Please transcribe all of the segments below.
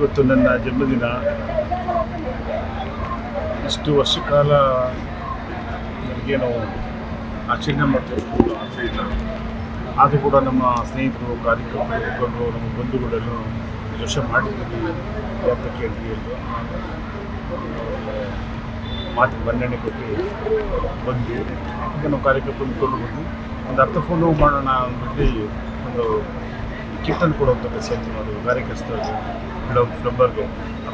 ಇವತ್ತು ನನ್ನ ಜನ್ಮದಿನ. ಇಷ್ಟು ವರ್ಷ ಕಾಲ ನನಗೇನು ಆಚರಣೆ ಮಾಡಬೇಕು ಆಸೆ ಇಲ್ಲ ಆದರೂ ಕೂಡ ನಮ್ಮ ಸ್ನೇಹಿತರು, ಕಾರ್ಯಕರ್ತರು ಮುಖಂಡರು ನಮ್ಮ ಬಂಧುಗಳೆಲ್ಲ ಈ ವರ್ಷ ಮಾಡಿದ್ದೀವಿ. ಅಂತ ಕೇಳಿದ್ವಿ ಎಂದು ಮಾತು ಮನ್ನಣೆ ಕೊಟ್ಟು ಬಂದು ಈಗ ನಾವು ಕಾರ್ಯಕರ್ತರು ಮುಖಂಡರು ಬಂದು ಒಂದು ಅರ್ಥ ಫೋನು ಮಾಡೋಣ ಅಂದ್ಬಿಟ್ಟು ಒಂದು ಕಿಟ್ಟನ್ನು ಕೊಡುವಂಥ ಕೆಲಸ ಮಾಡೋದು ಕಾರ್ಯಕರ್ತರಿಗೆ ಬಿಡೋ ಫ್ಲಬ್ಬರ್ಗೆ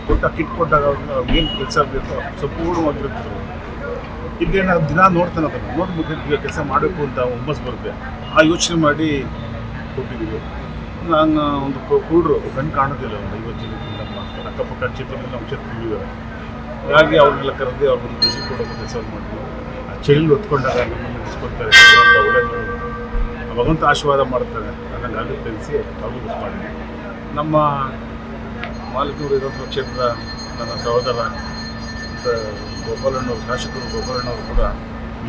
ಕೊಟ್ಟ ಕಿಟ್ ಕೊಟ್ಟಾಗ ಏನು ಕೆಲಸ ಆಗಬೇಕು ಸಂಪೂರ್ಣವಾಗಿರುತ್ತೆ. ಇಲ್ಲಿ ದಿನ ನೋಡ್ತಾನೆ ಅದನ್ನು. ನೋಡ್ಬಿಟ್ಟು ಕೆಲಸ ಮಾಡಬೇಕು ಅಂತ ಹುಮ್ಮಸ್ ಬರುತ್ತೆ. ಆ ಯೋಚನೆ ಮಾಡಿ ಕೊಟ್ಟಿದ್ದೀವಿ ನಾನು ಒಂದು ಕೂಡ್ರು ಕಣ್ಣು ಕಾಣೋದಿಲ್ಲ ಒಂದು ಐವತ್ತು ನಮ್ಮ ಅಕ್ಕಪಕ್ಕ ಕ್ಷೇತ್ರದಲ್ಲಿ ನಮ್ಮ ಕ್ಷೇತ್ರದಲ್ಲಿದ್ದಾರೆ ಹಾಗಾಗಿ ಅವ್ರನ್ನೆಲ್ಲ ಕರೆದು ಅವ್ರನ್ನ ಖುಷಿ ಕೊಡೋ ಕೆಲಸ ಮಾಡಿದ್ವಿ ಆ ಚಳಿ ಹೊತ್ಕೊಂಡಾಗ ನಮ್ಮನ್ನು ಬಿಸ್ಕೊಡ್ತಾರೆ. ಭಗವಂತ ಆಶೀರ್ವಾದ ಮಾಡ್ತಾರೆ. ನನ್ನ ಆಗುತ್ತೆ ತಿಳಿಸಿ ಅವ್ರಿಗೆ ಮಾಡಿದ್ವಿ. ನಮ್ಮ ಮಾಲಕೂರು ವಿಧಾನಸಭಾ ಕ್ಷೇತ್ರದ ನನ್ನ ಸಹೋದರ ಗೋಪಾಲಣ್ಣವ್ರು, ಶಾಸಕರು ಗೋಪಾಲಣ್ಣವರು ಕೂಡ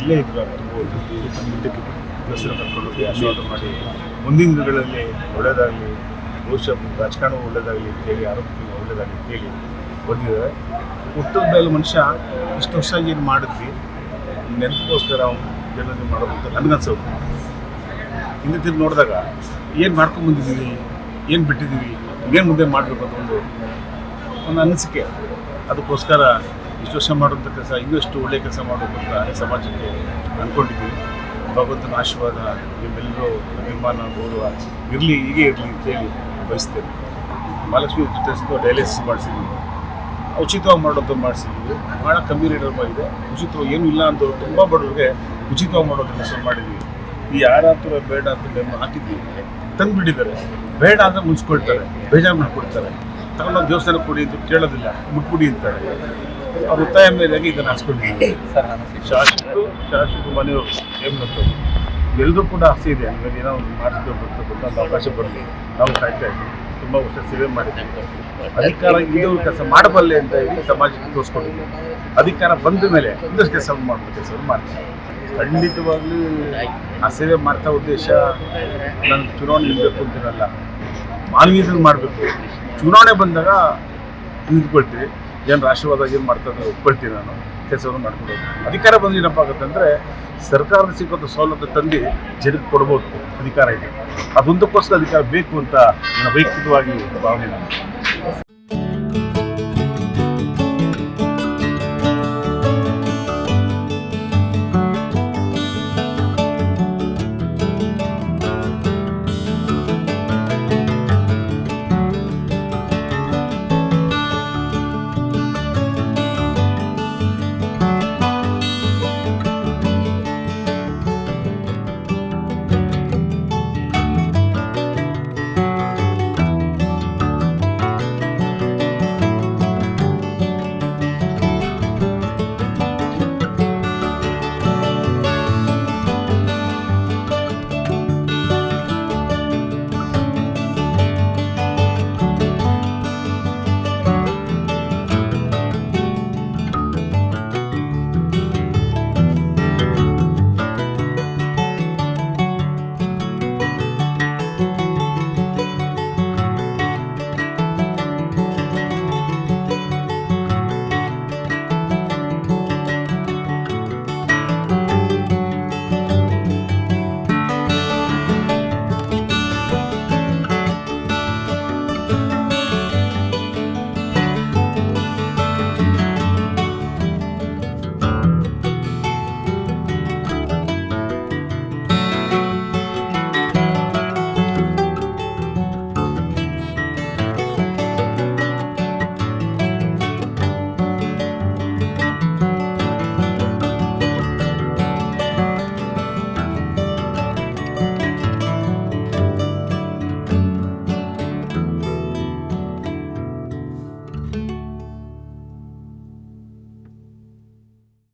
ಇಲ್ಲೇ ಇದ್ರು ಹೆಸರು ಕರ್ಕೊಂಡು ಆಶೀರ್ವಾದ ಮಾಡಿ ಮುಂದಿನ ದಿನಗಳಲ್ಲಿ ಒಳ್ಳೆಯದಾಗಲಿ ಬಹುಶಃ ರಾಜಕಾರಣ ಒಳ್ಳೆಯದಾಗಲಿ ಅಂತೇಳಿ ಆರೋಗ್ಯ ಒಳ್ಳೆಯದಾಗಲಿ ಅಂತೇಳಿ ಬಂದಿದ್ದಾರೆ. ಹುಟ್ಟಿದ ಮೇಲೆ ಮನುಷ್ಯ ಇಷ್ಟು ವರ್ಷ ಏನು ಮಾಡಿದ್ವಿ, ನೆನಪಿಗೋಸ್ಕರ ಜನ್ಮದಿನ ಮಾಡೋದು ಅಂತ ನನಗನ್ಸೋದು. ಹಿಂದೆ ತಿರುಗಿ ನೋಡಿದಾಗ ಏನು ಮಾಡ್ಕೊಂಡು ಬಂದಿದ್ದೀವಿ, ಏನು ಬಿಟ್ಟಿದ್ದೀವಿ ಏನು ಮುಂದೆ ಮಾಡಬೇಕು ಅಂತ ಒಂದು ಒಂದು ಅನಿಸಿಕೆ. ಅದಕ್ಕೋಸ್ಕರ ಇಷ್ಟು ವರ್ಷ ಮಾಡುವಂಥ ಕೆಲಸ ಇನ್ನಷ್ಟು ಒಳ್ಳೆಯ ಕೆಲಸ ಮಾಡಬೇಕು ಅಂತ ಸಮಾಜಕ್ಕೆ ಅಂದ್ಕೊಂಡಿದ್ದೀವಿ ಭಗವಂತನ ಆಶೀರ್ವಾದ ನಿಮ್ಮೆಲ್ಲರೂ ಅಭಿಮಾನ, ಗೌರವ ಇರಲಿ, ಹೀಗೆ ಇರಲಿ ಅಂತೇಳಿ ಬಯಸ್ತೇನೆ. ಮಹಾಲಕ್ಷ್ಮಿ ಟೆಸ್ಟ್ ಡಯಾಲಿಸಿಸ್ ಮಾಡಿಸಿದ್ವಿ. ಉಚಿತವಾಗಿ ಮಾಡೋದು ಮಾಡಿಸಿದ್ವಿ. ಭಾಳ ಕಮ್ಮಿ ರೇಟಲ್ಲಿ ಇದೆ ಉಚಿತವಾಗಿ ಏನೂ ಇಲ್ಲ ಅಂತ ತುಂಬ ಬಡವರಿಗೆ ಉಚಿತವಾಗಿ ಮಾಡೋದನ್ನ ಶುರು ಮಾಡಿದ್ವಿ. ಈ ಯಾರಾದರೂ ಬೇಡ ಅಂತ ಹಾಕಿದ್ವಿ ತಂದುಬಿಟ್ಟಿದ್ದಾರೆ. ಬೇಡ ಅಂದರೆ ಮುಂಚ್ಕೊಳ್ತಾರೆ, ಬೇಜಾರು ಮಾಡ್ಕೊಳ್ತಾರೆ. ತಗೊಂಡು ದೇವಸ್ಥಾನ ಕೊಡಿ ಅಂತ ಕೇಳೋದಿಲ್ಲ, ಮುಟ್ಬಿಡಿ ಅಂತಾರೆ. ಅವ್ರ ಒತ್ತಾಯ ಮೇಲೆ ಇದನ್ನು ಹಾಕ್ಸ್ಕೊಂಡಿದ್ದೀವಿ ಶಾಸಕರು ಶಾಶ್ವತ ಮನೆಯವರು ಹೇಮಂತರು ಎಲ್ಲರೂ ಕೂಡ ಆಸೆ ಇದೆ, ಹಂಗಾಗಿ ಏನೋ ಒಂದು ಮಾಡಿಸ್ಬೇಕು ಅಂತ ಅವಕಾಶ ಬರಲಿ. ನಾವು ಕಾಯ್ತಾ ಇದ್ದೀವಿ ತುಂಬ ವರ್ಷ ಸೇವೆ ಮಾಡಿದ್ದೀವಿ ಅಧಿಕಾರ ಇದು ಕೆಲಸ ಮಾಡಬಲ್ಲೆ ಅಂತ ಹೇಳಿ ಸಮಾಜಕ್ಕೆ ತೋರಿಸ್ಕೊಂಡಿದ್ದೀವಿ ಅಧಿಕಾರ ಬಂದ ಮೇಲೆ ಒಂದಷ್ಟು ಕೆಲಸ ಮಾಡಬೇಕು, ಕೆಲಸ ಮಾಡ್ತೀವಿ ಖಂಡಿತವಾಗ್ಲೂ ಆ ಸೇವೆ ಮಾಡ್ತಾ ಉದ್ದೇಶ ನಾನು ಚುನಾವಣೆ ನಿಲ್ಲಬೇಕು ಅಂತಿರಲ್ಲ ಮಾನವೀಯದಲ್ಲಿ ಮಾಡಬೇಕು. ಚುನಾವಣೆ ಬಂದಾಗ ನಿಂತ್ಕೊಳ್ತೀವಿ. ಏನು ರಾಷ್ಟ್ರವಾದ ಏನು ಮಾಡ್ತಾರೆ ಒಪ್ಕೊಳ್ತೀನಿ ನಾನು. ಕೆಲಸವನ್ನು ಮಾಡ್ಕೊಂಡು ಅಧಿಕಾರ ಬಂದು ಏನಪ್ಪ ಸರ್ಕಾರದ ಸಿಕ್ಕಂಥ ಸವಲತ್ತು ತಂದು ಜನಕ್ಕೆ ಕೊಡ್ಬೋದು ಅಧಿಕಾರ ಇದೆ. ಅದೊಂದಕ್ಕೋಸ್ಕರ ಅಧಿಕಾರ ಬೇಕು ಅಂತ ನನ್ನ ವೈಯಕ್ತಿಕವಾಗಿ ಭಾವನೆ ನಾನು.